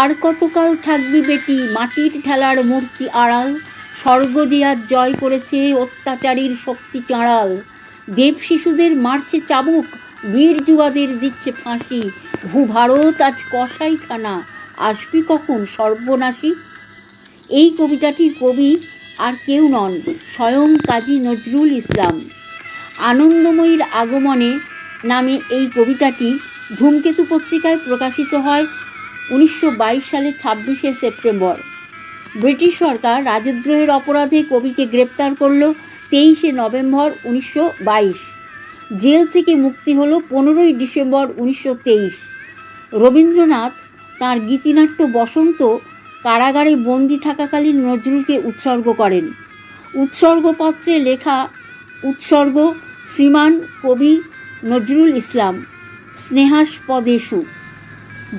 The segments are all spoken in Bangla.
আর কতকাল থাকবি বেটি? মাটির ঠেলার মূর্তি আড়াল। স্বর্গ আজ জয় করেছে, অত্যাচারীর শক্তি চাঁড়াল। দেব শিশুদের মারছে চাবুক, বীর যুবাদের দিচ্ছে ফাঁসি। ভূভারত আজ কসাইখানা, আসবি কখন সর্বনাশী? এই কবিতাটির কবি আর কেউ নন, স্বয়ং কাজী নজরুল ইসলাম। আনন্দময়ীর আগমনে নামে এই কবিতাটি ধূমকেতু পত্রিকায় প্রকাশিত হয় উনিশশো সালের ছাব্বিশে সেপ্টেম্বর। ব্রিটিশ সরকার রাজদ্রোহের অপরাধে কবিকে গ্রেপ্তার করল তেইশে নভেম্বর উনিশশো বাইশ। জেল থেকে মুক্তি হলো পনেরোই ডিসেম্বর উনিশশো তেইশ। রবীন্দ্রনাথ তাঁর গীতিনাট্য বসন্ত কারাগারে বন্দি থাকাকালীন নজরুলকে উৎসর্গ করেন। উৎসর্গপত্রে লেখা, উৎসর্গ শ্রীমান কবি নজরুল ইসলাম, স্নেহাস্পদেশু।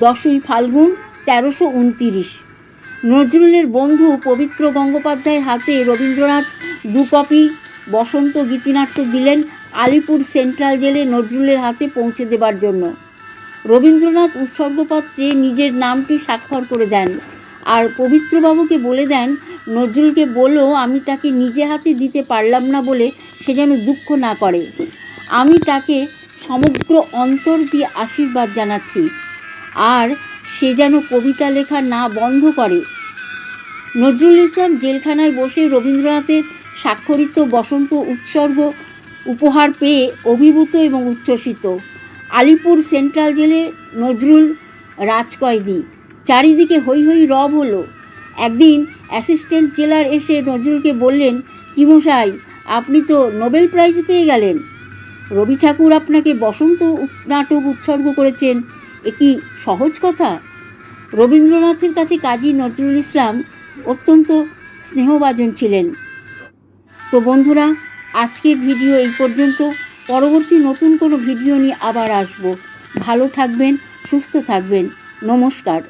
দশই ফাল্গুন তেরোশো উনতিরিশ। নজরুলের বন্ধু পবিত্র গঙ্গোপাধ্যায়ের হাতে রবীন্দ্রনাথ দু কপি বসন্ত গীতিনাট্য দিলেন আলিপুর সেন্ট্রাল জেলে নজরুলের হাতে পৌঁছে দেবার জন্য। রবীন্দ্রনাথ উৎসর্গপত্রে নিজের নামটি স্বাক্ষর করে দেন। আর পবিত্রবাবুকে বলে দেন, নজরুলকে বলো, আমি তাকে নিজে হাতে দিতে পারলাম না বলে সে যেন দুঃখ না করে। আমি তাকে সমগ্র অন্তর দিয়ে আশীর্বাদ জানাচ্ছি। আর সে যেন কবিতা লেখা না বন্ধ করে। নজরুল ইসলাম জেলখানায় বসে রবীন্দ্রনাথের স্বাক্ষরিত বসন্ত উৎসর্গ উপহার পেয়ে অভিভূত এবং উচ্ছ্বসিত। আলিপুর সেন্ট্রাল জেলে নজরুল রাজকয়েদি। চারিদিকে হৈ হৈ রব হলো। একদিন অ্যাসিস্ট্যান্ট জেলার এসে নজরুলকে বললেন, কি মশাই, আপনি তো নোবেল প্রাইজ পেয়ে গেলেন। রবি ঠাকুর আপনাকে বসন্ত নাটক উৎসর্গ করেছেন। এ কি সহজ কথা? রবীন্দ্রনাথের কাছে কাজী নজরুল ইসলাম অত্যন্ত স্নেহভাজন ছিলেন। তো বন্ধুরা, আজকের ভিডিও এই পর্যন্ত। পরবর্তী নতুন কোনো ভিডিও নিয়ে আবার আসব। ভালো থাকবেন, সুস্থ থাকবেন। নমস্কার।